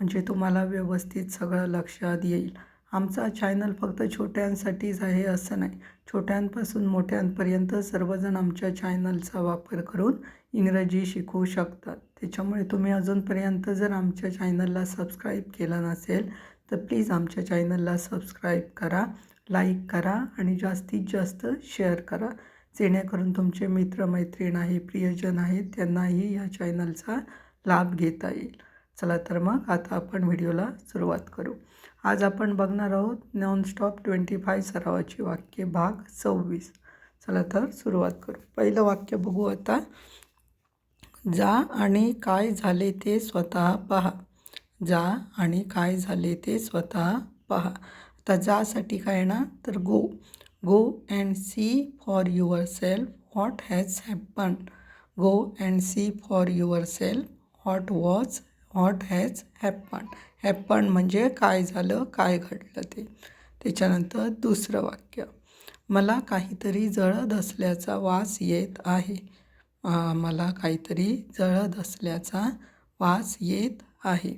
म्हणजे तुम्हाला व्यवस्थित सगळं लक्षात येईल. आमचा चॅनल फक्त छोट्यांसाठीच आहे असं नाही. छोट्यांपासून मोठ्यांपर्यंत सर्वजण आमच्या चॅनलचा वापर करून इंग्रजी शिकू शकतात. त्याच्यामुळे तुम्ही अजूनपर्यंत जर आमच्या चॅनलला सबस्क्राईब केलं नसेल तर प्लीज आमच्या चॅनलला सबस्क्राईब करा लाईक करा आणि जास्तीत जास्त शेअर करा. जेणेकरून तुमचे मित्रमैत्रीण आहे प्रियजन आहेत त्यांनाही या चॅनलचा लाभ घेता येईल. चला तर मग आता आपण व्हिडिओला सुरुवात करू. आज आपण बघणार आहोत नॉनस्टॉप ट्वेंटी फाय सरावाची वाक्य भाग सव्वीस. चला तर सुरुवात करू. पहिलं वाक्य बघू आता. जा आणि काय झाले ते स्वतः पहा. जा आणि काय झाले ते स्वतः पहा. आता जासाठी काय ना तर go go and see for yourself what has happen go and see for yourself what was what has happen happen म्हणजे काय झालं? काय घडलं ते? त्याच्यानंतर दुसरं वाक्य. मला काहीतरी जळत असल्याचा वास येत आहे. मला काहीतरी जळत असल्याचा वास येत आहे.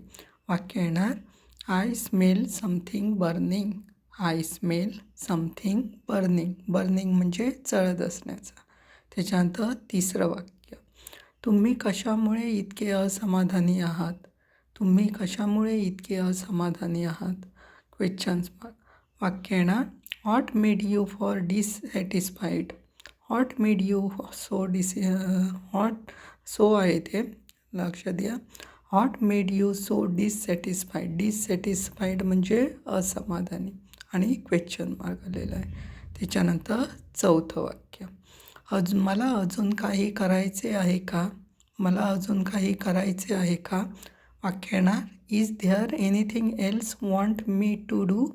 वाक्य येणार I smell something burning I smell something burning burning म्हणजे जळत असण्याचा. त्याच्यानंतर तिसरं वाक्य. तुम्ही कशामुळे इतके असमाधानी आहात? तुम्ही कशामुळे इतके असमाधानी आहात? क्वेश्चन्स मार्क वाक्य येणार. What made you for dissatisfied what made you so dis what so आहे ते लक्ष द्या. What made you so dissatisfied dissatisfied म्हणजे असमाधानी. आणि क्वेश्चन मार्क आलेला आहे. त्याच्यानंतर चौथं वाक्य. अजून मला अजून काही करायचे आहे का? मला अजून काही करायचे आहे का? वाक्य येणार is there anything else want me to do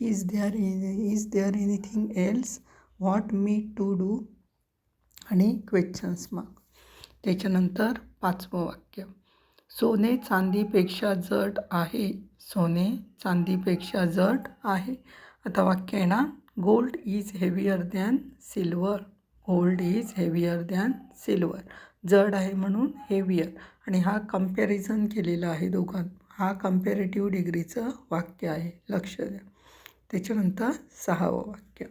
is there is there anything else what me to do आणि क्वेश्चन्स मार्क त्याच्यानंतर पाचवं वाक्य. सोने चांदीपेक्षा जड आहे. सोने चांदीपेक्षा जड आहे. आता वाक्य आहे ना gold is heavier than silver gold is heavier than silver जड आहे म्हणून हेवियर आणि हा कंपॅरिझन केलेला आहे दोघां हा कम्पॅरेटिव्ह डिग्रीचं वाक्य आहे. लक्ष द्या. त्याच्यानंतर सहावं वाक्य.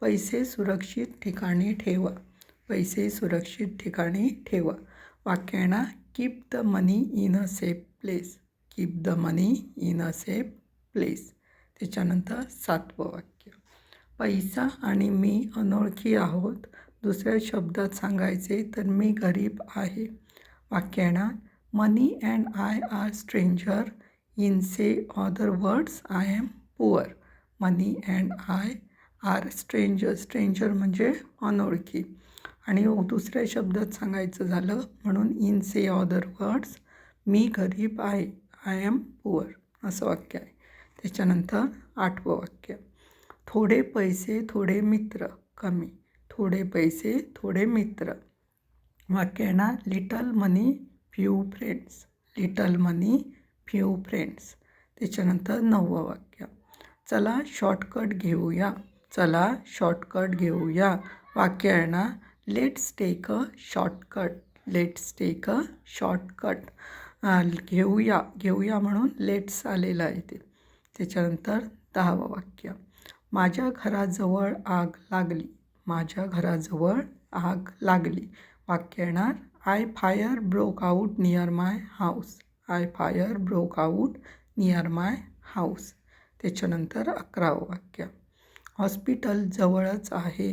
पैसे सुरक्षित ठिकाणी ठेवा. पैसे सुरक्षित ठिकाणी ठेवा. वाक्य ना keep the money in a safe place keep the money in a safe place त्याच्यानंतर सातवं वाक्य. पैसा आणि मी अनोळखी आहोत. दुसऱ्या शब्दात सांगायचे तर मी गरीब आहे. वाक्यणा money and I are stranger in say other words I am poor money and I are stranger stranger म्हणजे अनोळखी. आणि दुसऱ्या शब्दात सांगायचं झालं म्हणून इन से ऑदर वर्ड्स मी गरीब आहे. आय एम पुअर असं वाक्य आहे. त्याच्यानंतर आठवं वाक्य. थोडे पैसे थोडे मित्र कमी. थोडे पैसे थोडे मित्र. वाक्य little money few friends little money few friends त्याच्यानंतर नववं वाक्य. चला शॉर्टकट घेऊया. चला शॉर्टकट घेऊया. वाक्य आहे ना let's take a shortcut let's take a shortcut घेऊया. घेऊया म्हणून लेट्स आलेलं आहे ते. त्याच्यानंतर दहावं वाक्य. माझ्या घराजवळ आग लागली. माझ्या घराजवळ आग लागली. वाक्य येणार I fire broke out near my house I fire broke out near my house त्याच्यानंतर अकरावं वाक्य. हॉस्पिटल जवळच आहे.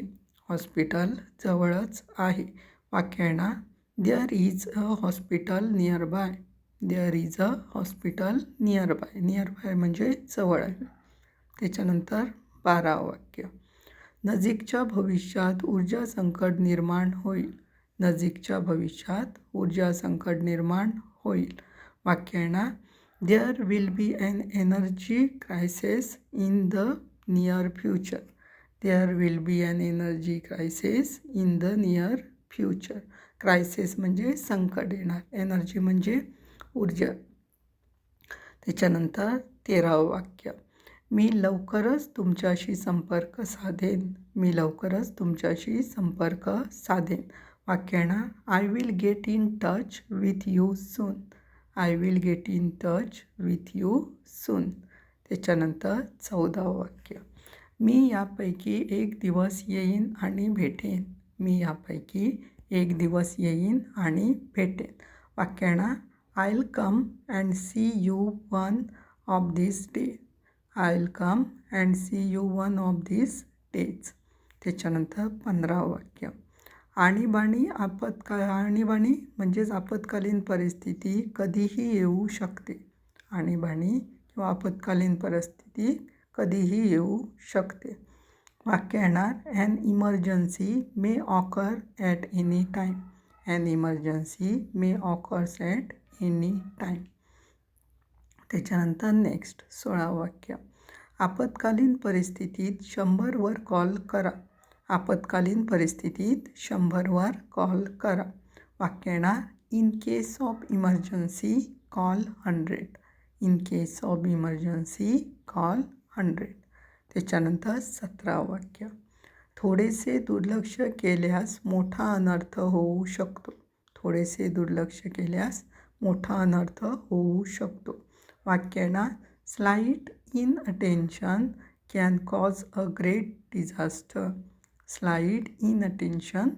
हॉस्पिटल जवळच आहे. वाक्य येणार there is a hospital nearby there is a hospital nearby nearby म्हणजे जवळ आहे. त्याच्यानंतर बारावं वाक्य. नजीकच्या भविष्यात ऊर्जा संकट निर्माण होईल. नजीकच्या भविष्यात ऊर्जा संकट निर्माण होईल. वाक्य येणार there will be an energy crisis in the near future there will be an energy crisis in the near future crisis म्हणजे संकट येणार. एनर्जी म्हणजे ऊर्जा. त्याच्यानंतर तेरावं वाक्य. मी लवकरच तुमच्याशी संपर्क साधेन. मी लवकरच तुमच्याशी संपर्क साधेन. वाक्याना I will get in touch with you soon I will get in touch with you soon त्याच्यानंतर चौदावं वाक्य. मी यापैकी एक दिवस येईन आणि भेटेन. मी यापैकी एक दिवस येईन आणि भेटेन. वाक्याना I will come and see you one of this day I will come and see you one of these days त्याच्यानंतर पंधरावं वाक्य. आणीबाणी आपत्का आणीबाणी म्हणजेच आपत्कालीन परिस्थिती कधीही येऊ शकते. आणीबाणी किंवा आपत्कालीन परिस्थिती कधीही येऊ शकते. वाक्य येणार an emergency may occur at any time an emergency may occurs at any time त्याच्यानंतर नेक्स्ट सोळावं वाक्य. आपत्कालीन परिस्थितीत शंभरवर कॉल करा. आपत्कालीन परिस्थितीत शंभरवर कॉल करा. वाक्य येणार in case of emergency call hundred in case of emergency call hundred त्याच्यानंतर सतरावं वाक्य. थोडेसे दुर्लक्ष केल्यास मोठा अनर्थ होऊ शकतो. थोडेसे दुर्लक्ष केल्यास मोठा अनर्थ होऊ शकतो. वाक्य slight inattention can cause a great disaster slight inattention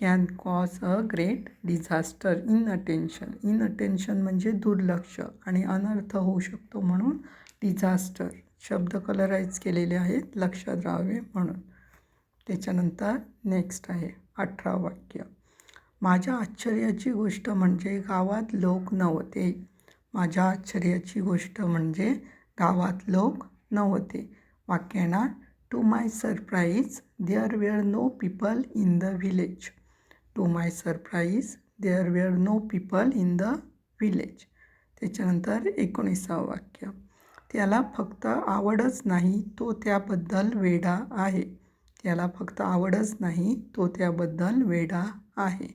can cause a great disaster inattention inattention म्हणजे दुर्लक्ष आणि अनर्थ होऊ शकतो म्हणून डिझास्टर शब्द कलराईज केलेले आहेत लक्षात राहावे म्हणून. त्याच्यानंतर नेक्स्ट आहे अठरा वाक्य. माझ्या आश्चर्याची गोष्ट म्हणजे गावात लोक नव्हते. माझ्या आश्चर्याची गोष्ट म्हणजे गावात लोक नव्हते. वाक्य to my surprise there were no people in the village to my surprise there were no people in the village त्याच्यानंतर एकोणीसावं वाक्य. त्याला फक्त आवडच नाही तो त्याबद्दल वेडा आहे. त्याला फक्त आवडच नाही तो त्याबद्दल वेडा आहे.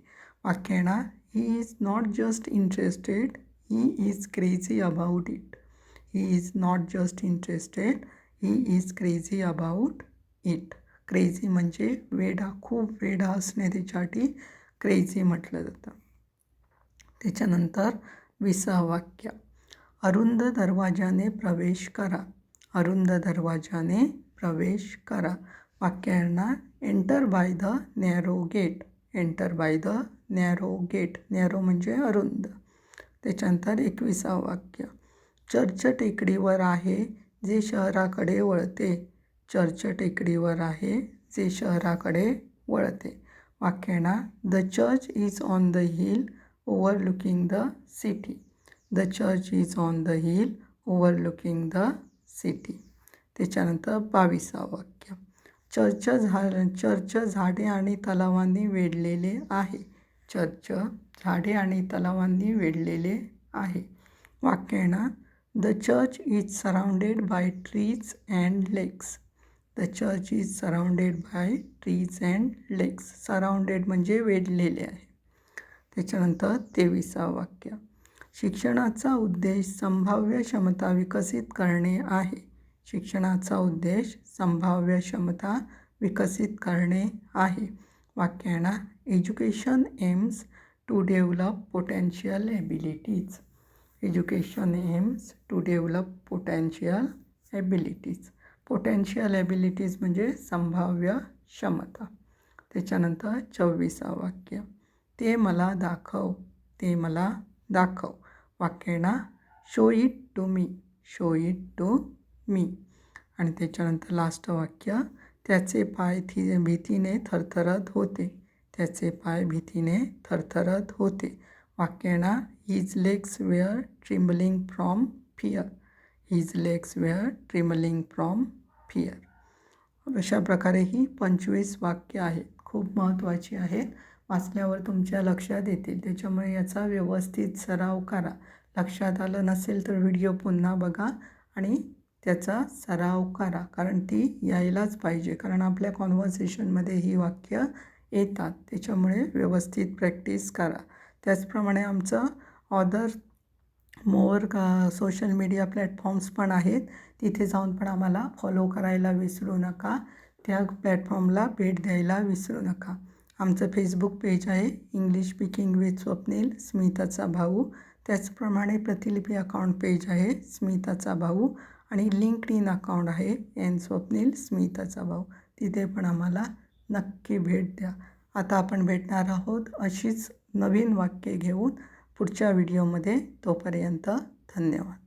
वाक्यणा he is not just interested he is crazy about it he is not just interested he is crazy about it crazy म्हणजे वेडा खूप वेडा असणे त्याच्यासाठी क्रेझी म्हटलं जातं. त्याच्यानंतर विसावं वाक्य अरुंद दरवाजाने प्रवेश करा. अरुंद दरवाजाने प्रवेश करा. वाक्य येणार. Enter by the narrow gate enter by the narrow gate narrow म्हणजे अरुंद. त्याच्यानंतर एकविसावं वाक्य. चर्च टेकडीवर आहे जे शहराकडे वळते. चर्च टेकडीवर आहे जे शहराकडे वळते. वाक्य येणार the church is on the hill overlooking the city the church is on the hill overlooking the city. त्याच्यानंतर बावीसावं वाक्य. चर्च झा चर्च झाडे आणि तलावांनी वेढलेले आहे. चर्च झाडे आणि तलावांनी वेढलेले आहे. वाक्यणा the church is surrounded by trees and lakes the church is surrounded by trees and lakes surrounded म्हणजे वेढलेले आहे. त्याच्यानंतर तेविसा वाक्य. शिक्षणाचा उद्देश संभाव्य क्षमता विकसित करणे आहे. शिक्षणाचा उद्देश संभाव्य क्षमता विकसित करणे आहे. वाक्य येणार education aims to develop potential abilities education aims to develop potential abilities potential abilities म्हणजे संभाव्य क्षमता. त्याच्यानंतर चव्वीसा वाक्य. ते मला दाखव ते मला दाखव. वाक्यना show it to me show it to me आणि त्याच्यानंतर लास्ट वाक्य त्याचे पाय थी भीतीने थरथरत होते. त्याचे पाय भीतीने थरथरत होते. वाक्यणा his legs were trembling from fear his legs were trembling from fear अशा प्रकारे ही पंचवीस वाक्य आहेत. खूप महत्त्वाची आहेत. वाचल्यावर तुमच्या लक्षात येतील. त्याच्यामुळे याचा व्यवस्थित सराव करा. लक्षात आलं नसेल तर व्हिडिओ पुन्हा बघा आणि त्याचा सराव करा कारण ती यायलाच पाहिजे. कारण आपल्या कॉन्व्हर्सेशनमध्ये ही वाक्य येतात. त्याच्यामुळे व्यवस्थित प्रॅक्टिस करा. त्याचप्रमाणे आमचं ऑदर मोर का सोशल मीडिया प्लॅटफॉर्म्स पण आहेत. तिथे जाऊन पण आम्हाला फॉलो करायला विसरू नका. त्या प्लॅटफॉर्मला भेट द्यायला विसरू नका. आमचं फेसबुक पेज आहे. इंग्लिश स्पीकिंग विथ स्वप्नील स्मिताचा भाऊ. त्याचप्रमाणे प्रतिलिपी अकाउंट पेज आहे. स्मिताचा भाऊ. आणि लिंक्ड इन अकाउंट आहे. एन स्वप्नील स्मिताचा भाऊ. तिथे पण आम्हाला नक्की भेट द्या. आता आपण भेटणार आहोत अशीच नवीन वाक्य घेऊन पुढच्या व्हिडिओमध्ये तोपर्यंत धन्यवाद.